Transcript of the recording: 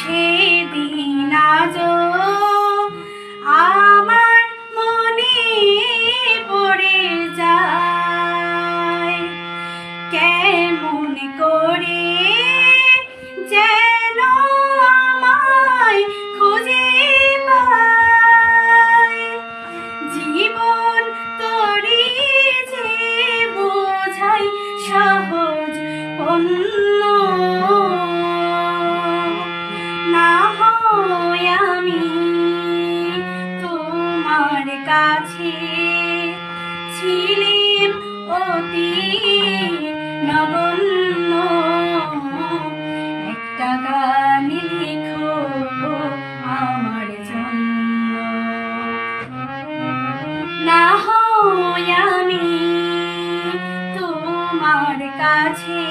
সেদিন আজ আমার মনে পড়ে যায়। কেমন করে যেন আমায় খুঁজে পায়। জীবন তরি যে বোঝাই সহজ অন্য আমার কাছে ছিলেন অতি নগণ্য। একটা গান লিখো আমার জন্য। না হয় আমি তোমার কাছে